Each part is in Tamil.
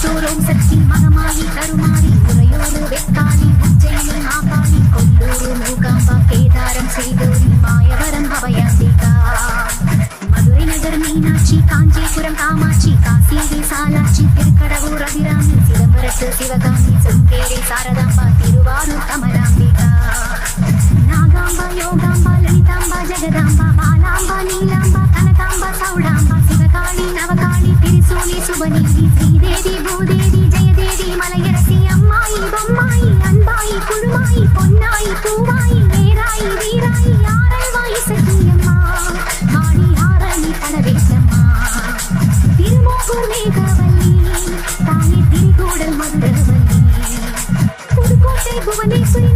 சூரம் சக்தி மகமாயி கருமாரி உரையோடு வெக்காளி உச்சையில் நாகாளி கொல்லூரு மூகாம்பா கேதாரம் செய்தோரி மாயவரம் அபயாசிகா மதுரை நகர் மீனாட்சி காஞ்சிபுரம் காமாட்சி காசிவி சாலாட்சி திருக்கடவூர் அபிராமி சிதம்பரத்து சிவகாமி சுங்கேரி சாரதாம்பா திருவாரூர் கமராமி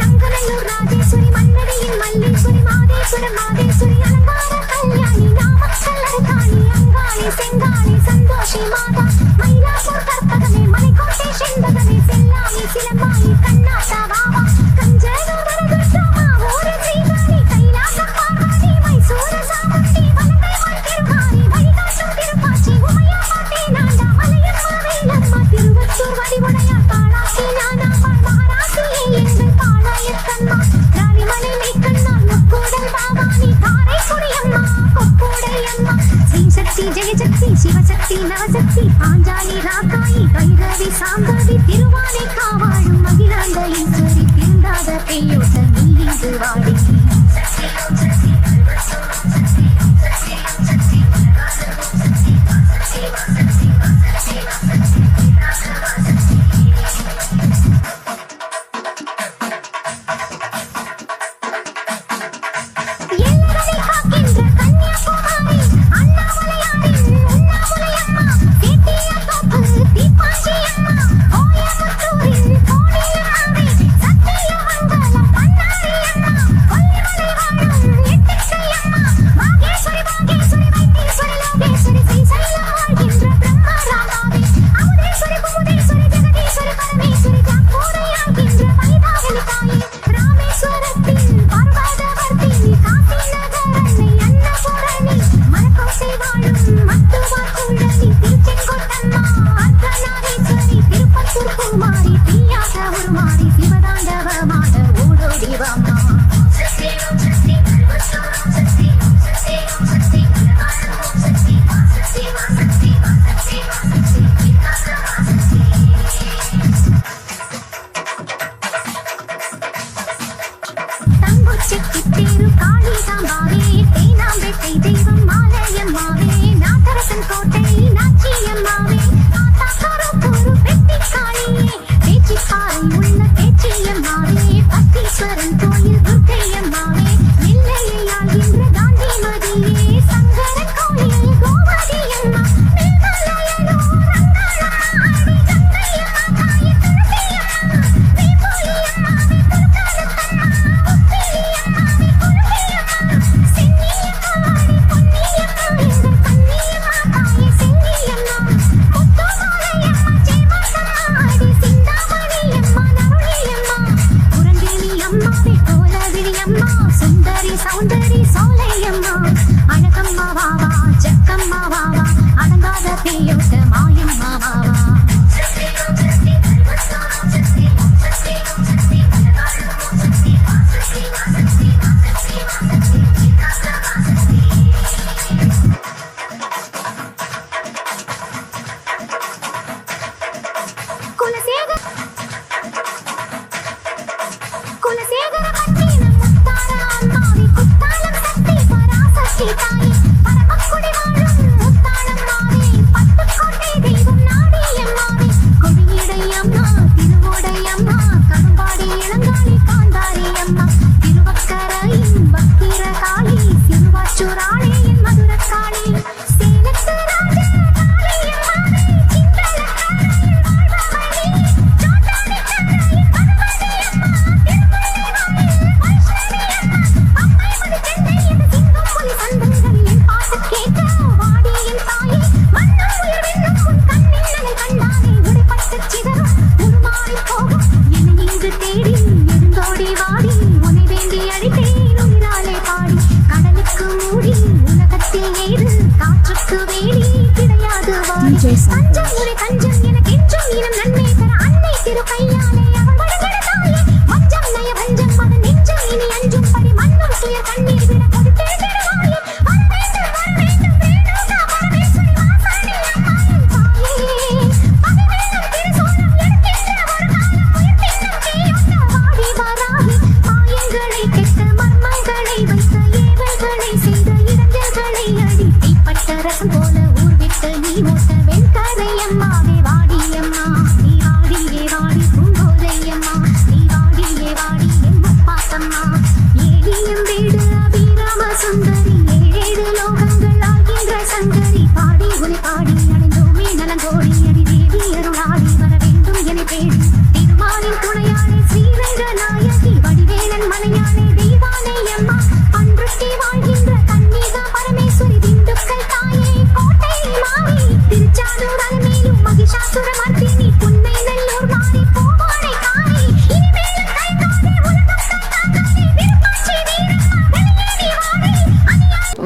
புவனேஸ்வரி ராஜேஸ்வரி மாதேஸ்வரி அலங்கார கல்யாணி நாமக்கல் அங்காளி செங்காளி சந்தோஷி மா சிவசக்தி நவசக்தி பாஞ்சாலி ராக்காயி கைரவி சாம்பவி சுந்தரி சௌந்தரி சோலையம்மா. அழகம்மாவா ஈனம் நன்மை பெற அன்னை திரு கையாலே.